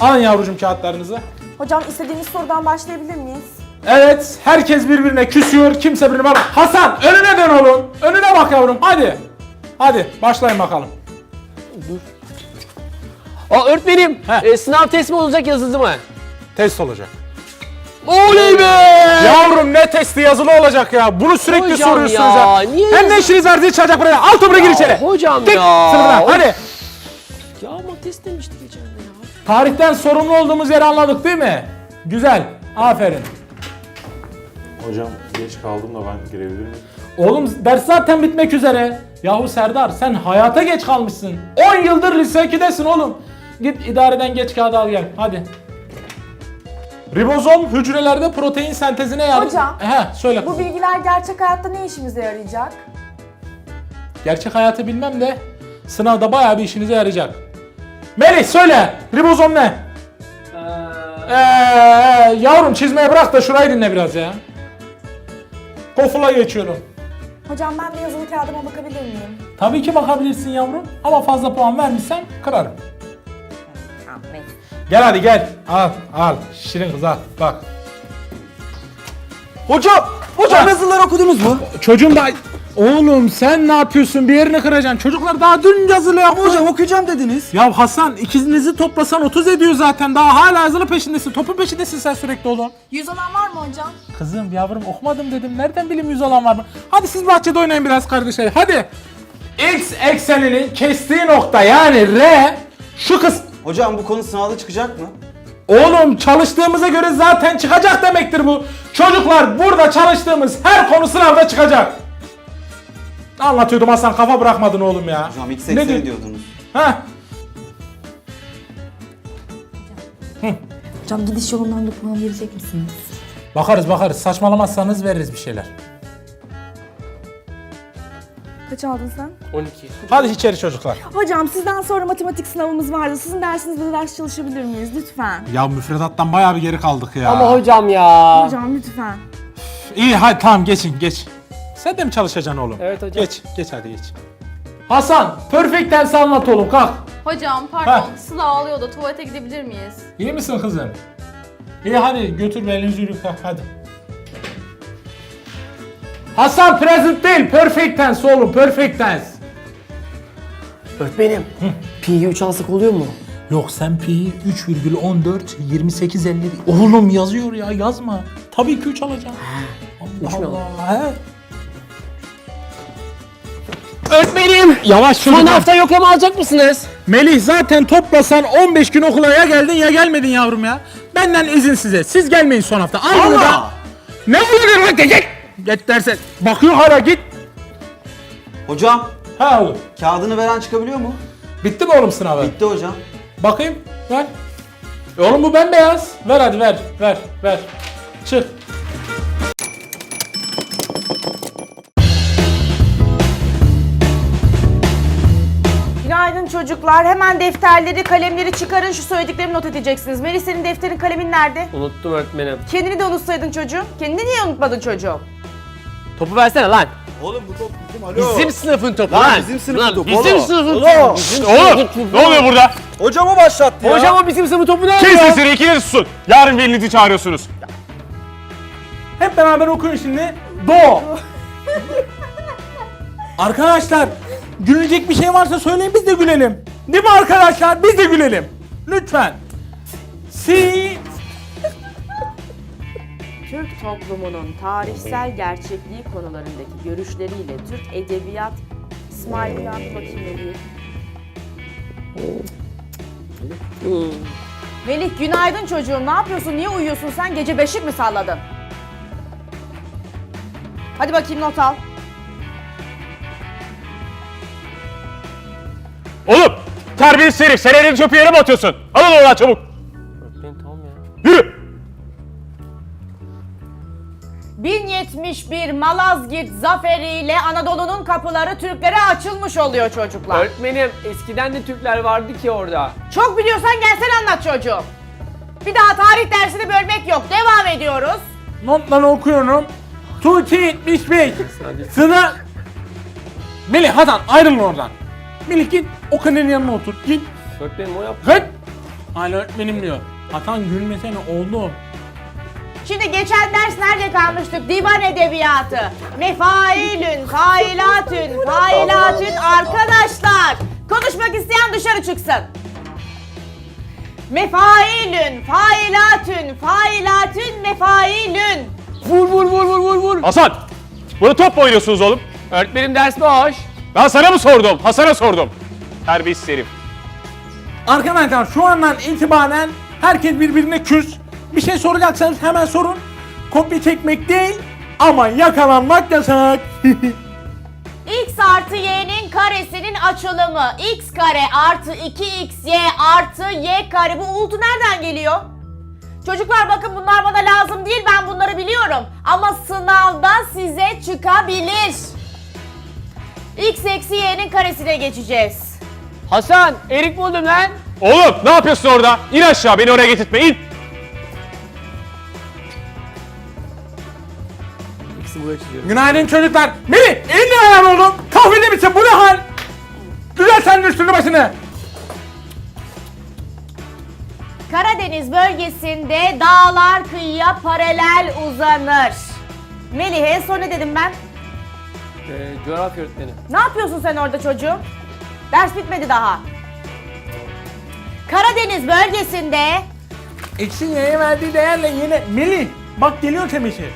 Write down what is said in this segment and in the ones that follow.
Alın yavrucuğum kağıtlarınızı. Hocam istediğiniz sorudan başlayabilir miyiz? Evet, herkes birbirine küsüyor, kimse birbirine bak. Hasan, önüne dön oğlum. Önüne bak yavrum, hadi. Hadi, başlayın bakalım. Aa öğretmenim Heh. e, sınav test mi olacak yazılı mı? Test olacak. Oley be! Yavrum ne testi yazılı olacak ya? Bunu sürekli Hocam soruyorsunuz ya, ya. niye Hem ne yazılı- işiniz var diye çalacak buraya. Al topuğunu gir içeri. hocam Git ya. sınıfına, Of. hadi. Tarihten sorumlu olduğumuz yeri anladık değil mi? Güzel, aferin. Hocam geç kaldım da ben girebilir miyim? Oğlum ders zaten bitmek üzere. Yahu Serdar sen hayata geç kalmışsın. 10 yıldır lise 2'desin oğlum. Git idareden geç kağıdı al gel hadi. Ribozom hücrelerde protein sentezine yardım... Hocam, He söyle Bu kızım. bilgiler gerçek hayatta ne işimize yarayacak? Gerçek hayatı bilmem de sınavda bayağı bir işinize yarayacak. Melih söyle ribozom ne? Ee, yavrum çizmeye bırak da şurayı dinle biraz ya. Kofula geçiyorum. Hocam ben bir yazılı kağıdıma bakabilir miyim? Tabii ki bakabilirsin yavrum ama fazla puan vermişsen kırarım. Tamam. Gel hadi gel. Al al. Şirin kız al. Bak. Hocam, hocam Ha. yazıları okudunuz mu? Çocuğum da... Oğlum sen ne yapıyorsun? Bir yerini kıracaksın. Çocuklar daha dün yazılı yaptı. Hocam okuyacağım dediniz. Ya Hasan ikinizi toplasan 30 ediyor zaten. Daha hala yazılı peşindesin. Topun peşindesin sen sürekli oğlum. Yüz olan var mı hocam? Kızım yavrum okumadım dedim. Nereden bileyim yüz olan var mı? Hadi siz bahçede oynayın biraz kardeşler. Hadi. X ekseninin kestiği nokta yani R şu kız... Hocam bu konu sınavda çıkacak mı? Oğlum çalıştığımıza göre zaten çıkacak demektir bu. Çocuklar burada çalıştığımız her konu sınavda çıkacak. Anlatıyordum Hasan kafa bırakmadın oğlum ya. Hocam x Ne diyor- diyordunuz. Heh. Hocam gidiş yolundan da puan verecek misiniz? Bakarız bakarız saçmalamazsanız veririz bir şeyler. Kaç aldın sen? 12. Hadi içeri çocuklar. Hocam sizden sonra matematik sınavımız vardı. Sizin dersinizde de ders çalışabilir miyiz? Lütfen. Ya müfredattan bayağı bir geri kaldık ya. Ama hocam ya. Hocam lütfen. İyi hadi tamam geçin geç. Sen de mi çalışacaksın oğlum? Evet hocam. Geç geç hadi geç. Hasan perfect tense anlat oğlum kalk. Hocam pardon Ha. Sıla ağlıyor da tuvalete gidebilir miyiz? İyi misin kızım? İyi hadi götür belinizi yürü kalk, hadi. Hasan present değil perfect tense oğlum perfect tense. Öğretmenim. Pi'yi 3 alsak oluyor mu? Yok sen pi'yi 3,14 28 50 oğlum yazıyor ya yazma. Tabii ki 3 alacağım. üç mü Allah Allah. He. Öğretmenim. Yavaş Son çocuklar. hafta yoklama alacak mısınız? Melih zaten toplasan 15 gün okula ya geldin ya gelmedin yavrum ya. Benden izin size. Siz gelmeyin son hafta. Al bunu da. Ne oluyor lan git. Git derse. Bakıyor hala git. Hocam, Ha oğlum. kağıdını veren çıkabiliyor mu? Bitti mi oğlum sınavı? Bitti hocam. Bakayım. Ver. E oğlum bu bembeyaz. Ver hadi ver. Ver. Ver. Çık. Günaydın çocuklar. Hemen defterleri, kalemleri çıkarın. Şu söylediklerimi not edeceksiniz. Melis senin defterin, kalemin nerede? Unuttum öğretmenim. Kendini de unutsaydın çocuğum. Kendini niye unutmadın çocuğum? Topu versene lan. Oğlum bu top bizim alo. Bizim sınıfın topu Lan lan. bizim sınıfın Lan topu Bizim oğlum. sınıfın Oğlum. topu. Bizim sınıfın topu. Ne oluyor burada? Hocam o başlattı ya. Hocam o bizim sınıfın topu ne Kes oluyor? sesini ikiniz susun. Yarın velinizi çağırıyorsunuz. Hep beraber okuyun şimdi. Do. arkadaşlar gülecek bir şey varsa söyleyin biz de gülelim. Değil mi arkadaşlar? Biz de gülelim. Lütfen. Si Türk toplumunun tarihsel gerçekliği konularındaki görüşleriyle Türk Edebiyat İsmail Uyan Melih. Melih günaydın çocuğum. Ne yapıyorsun? Niye uyuyorsun sen? Gece beşik mi salladın? Hadi bakayım not al. Oğlum! Terbiyesiz herif. Sen elini çöpü yere mi atıyorsun? Alın oradan çabuk. Öğretmenim tamam ya. Yürü! 1071 Malazgirt zaferiyle Anadolu'nun kapıları Türklere açılmış oluyor çocuklar. Öğretmenim eskiden de Türkler vardı ki orada. Çok biliyorsan gelsene anlat çocuğum. Bir daha tarih dersini bölmek yok. Devam ediyoruz. notları okuyorum. Tuti 75. Sıra. Melih hadi ayrılın oradan. Melih git o kanenin yanına otur. Git. Öğretmenim o yap. Git. Hala öğretmenim diyor. Hasan gülmesene oğlum. Şimdi geçen ders nerede kalmıştık? Divan edebiyatı. Mefailün, failatün, failatün arkadaşlar. Konuşmak isteyen dışarı çıksın. Mefailün, failatün, failatün, mefailün. Vur vur vur vur vur vur. Hasan! Bunu top mu oynuyorsunuz oğlum? Öğretmenim ders boş. Ben sana mı sordum? Hasan'a sordum. Terbiyesiz herif. Arkadaşlar şu andan itibaren herkes birbirine küs. Bir şey soracaksanız hemen sorun. Kopya çekmek değil ama yakalanmak yasak. X artı y'nin karesinin açılımı. X kare artı 2xy artı y kare. Bu ultu nereden geliyor? Çocuklar bakın bunlar bana lazım değil ben bunları biliyorum. Ama sınavda size çıkabilir. X eksi y'nin karesine geçeceğiz. Hasan erik buldum lan. Oğlum ne yapıyorsun orada? İn aşağı beni oraya getirtme in. İkisi buraya çiziyorum. Günaydın çocuklar. Melih elini ayağın oğlum. Kahvede misin? Bu ne hal? Düzelt sen de üstünü başını. Karadeniz bölgesinde dağlar kıyıya paralel uzanır. Melih en son ne dedim ben? Ee, coğrafya öğretmeni. Ne yapıyorsun sen orada çocuğum? Ders bitmedi daha. Karadeniz bölgesinde X'in Y'ye verdiği değerle yine... Melih bak geliyor temişi.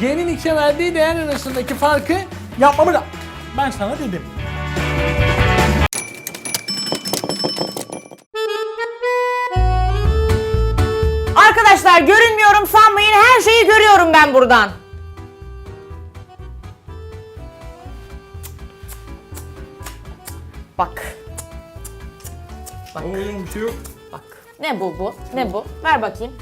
Y'nin X'e verdiği değer arasındaki farkı yapmamı da... Ben sana dedim. Arkadaşlar görünmüyorum sanmayın her şeyi görüyorum ben buradan. Bak. Bak. Bak. Ne bu bu? Ne bu? Ver bakayım.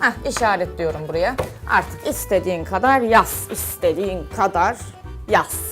Heh işaretliyorum buraya. Artık istediğin kadar yaz. istediğin kadar yaz.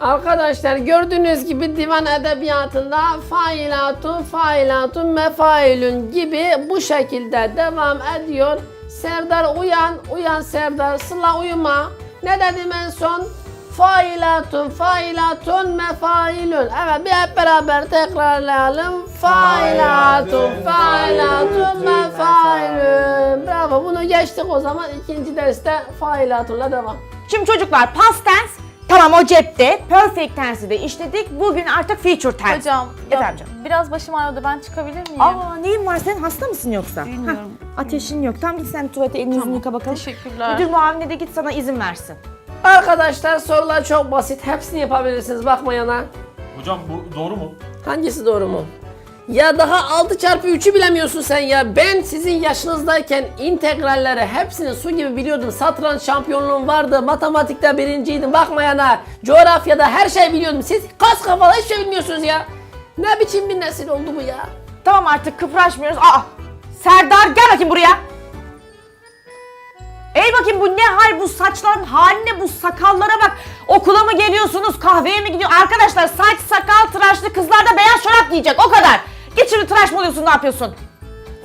Arkadaşlar gördüğünüz gibi divan edebiyatında failatun, failatun, mefailün gibi bu şekilde devam ediyor. Serdar uyan, uyan Serdar, Sıla uyuma. Ne dedim en son? Failatun, failatun, mefailün. Evet bir hep beraber tekrarlayalım. Failatun, failatun, mefailün. Bravo bunu geçtik o zaman ikinci derste failatunla devam. Şimdi çocuklar past tense tamam o cepte. Perfect tense'i de işledik. Bugün artık future tense. Hocam, ya Efendim canım. biraz başım ağrıdı. Ben çıkabilir miyim? Aa neyin var senin hasta mısın yoksa? Bilmiyorum. Ateşin yok. Tam git sen tuvalete elini yüzünü yıka bakalım. Teşekkürler. Müdür muavine de git sana izin versin. Arkadaşlar sorular çok basit. Hepsini yapabilirsiniz bakmayana. Hocam bu doğru mu? Hangisi doğru mu? Ya daha 6 çarpı 3'ü bilemiyorsun sen ya. Ben sizin yaşınızdayken integralleri hepsini su gibi biliyordum. Satranç şampiyonluğum vardı. Matematikte birinciydim. Bakmayana. Coğrafyada her şey biliyordum. Siz kas kafalı hiç şey bilmiyorsunuz ya. Ne biçim bir nesil oldu bu ya? Tamam artık kıpraşmıyoruz. Aa Serdar gel bakayım buraya. Bu ne hal bu saçların haline bu sakallara bak. Okula mı geliyorsunuz kahveye mi gidiyor? Arkadaşlar saç sakal tıraşlı kızlar da beyaz çorap giyecek o kadar. Git tıraş mı oluyorsun ne yapıyorsun?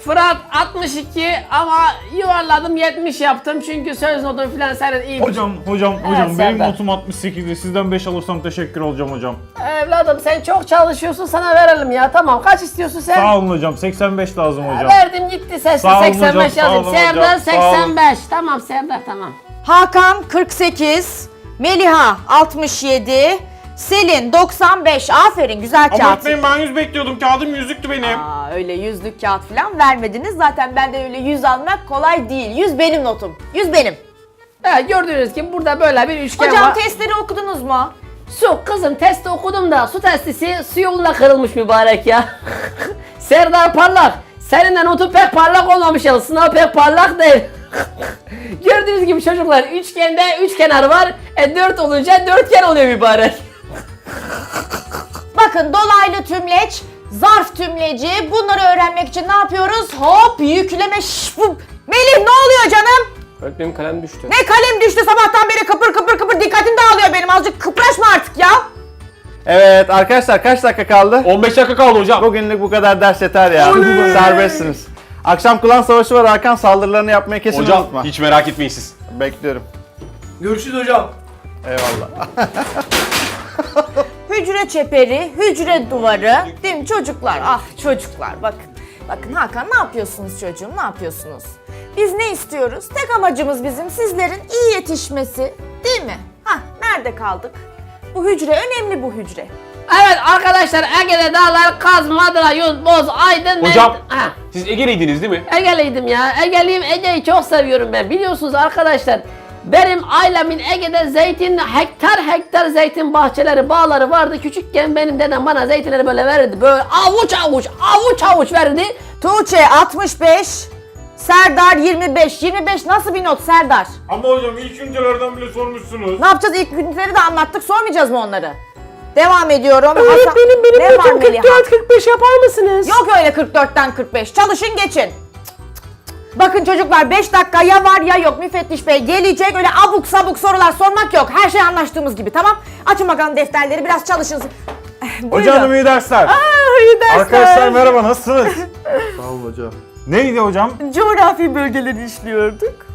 Fırat 62 ama yuvarladım 70 yaptım çünkü söz notum filan senin iyi. Hocam, hocam, hocam benim Serdar. notum 68'de sizden 5 alırsam teşekkür olacağım hocam. Evladım sen çok çalışıyorsun sana verelim ya tamam kaç istiyorsun sen? Sağ olun hocam, 85 lazım hocam. Verdim gitti sesli Sağ olun 85 hocam, sağ yazayım. olun Serdar hocam, sağ olun. 85. Tamam Serdar tamam. Hakan 48, Meliha 67, Selin 95. Aferin güzel Ama kağıt. öğretmenim ben 100 bekliyordum, kağıdım yüzlüktü benim. Aa, öyle yüzlük kağıt falan vermediniz. Zaten ben de öyle yüz almak kolay değil. Yüz benim notum. Yüz benim. Evet gördüğünüz gibi burada böyle bir üçgen Hocam var. testleri okudunuz mu? Su kızım testi okudum da su testisi su yoluna kırılmış mübarek ya. Serdar parlak. Senin de notu pek parlak olmamış ya. Sınav pek parlak değil. Gördüğünüz gibi çocuklar üçgende üç kenar var. E dört olunca dörtgen oluyor mübarek. Bakın dolaylı tümleç, zarf tümleci bunları öğrenmek için ne yapıyoruz? Hop yükleme bu- Melih ne oluyor canım? Öğretmenim kalem düştü. Ne kalem düştü sabahtan beri kıpır kıpır kıpır dikkatim dağılıyor benim azıcık kıpraşma artık ya. Evet arkadaşlar kaç dakika kaldı? 15 dakika kaldı hocam. Bugünlük bu kadar ders yeter ya. Serbestsiniz. Akşam klan savaşı var Hakan saldırılarını yapmayı kesin Hocam unutma. hiç merak etmeyin siz. Bekliyorum. Görüşürüz hocam. Eyvallah. Hücre çeperi, hücre duvarı. Değil mi çocuklar? Ah çocuklar bakın. Bakın Hakan ne yapıyorsunuz çocuğum ne yapıyorsunuz? Biz ne istiyoruz? Tek amacımız bizim sizlerin iyi yetişmesi değil mi? Hah nerede kaldık? Bu hücre önemli bu hücre. Evet arkadaşlar Ege'de dağlar Kaz, Madra, Yunus, Boz, Aydın. Hocam. Ben... Ha, Siz Ege'liydiniz değil mi? Ege'liydim ya. Ege'liyim. Ege'yi çok seviyorum ben. Biliyorsunuz arkadaşlar. Benim ailemin Ege'de zeytin, hektar hektar zeytin bahçeleri, bağları vardı. Küçükken benim dedem bana zeytinleri böyle verirdi. Böyle avuç avuç, avuç avuç verirdi. Tuğçe 65, Serdar 25. 25 nasıl bir not Serdar? Ama hocam ilk ünitelerden bile sormuşsunuz. Ne yapacağız? İlk günleri de anlattık. Sormayacağız mı onları? Devam ediyorum. Öğretmenim benim ne var Meliha? 45 yapar mısınız? Yok öyle 44'ten 45. Çalışın geçin. Bakın çocuklar 5 dakika ya var ya yok müfettiş bey gelecek öyle abuk sabuk sorular sormak yok. Her şey anlaştığımız gibi tamam. Açın bakalım defterleri biraz çalışın. Buyurun. Hocam iyi dersler. Aa, iyi dersler. Arkadaşlar merhaba nasılsınız? Sağ olun hocam. Neydi hocam? Coğrafi bölgeleri işliyorduk.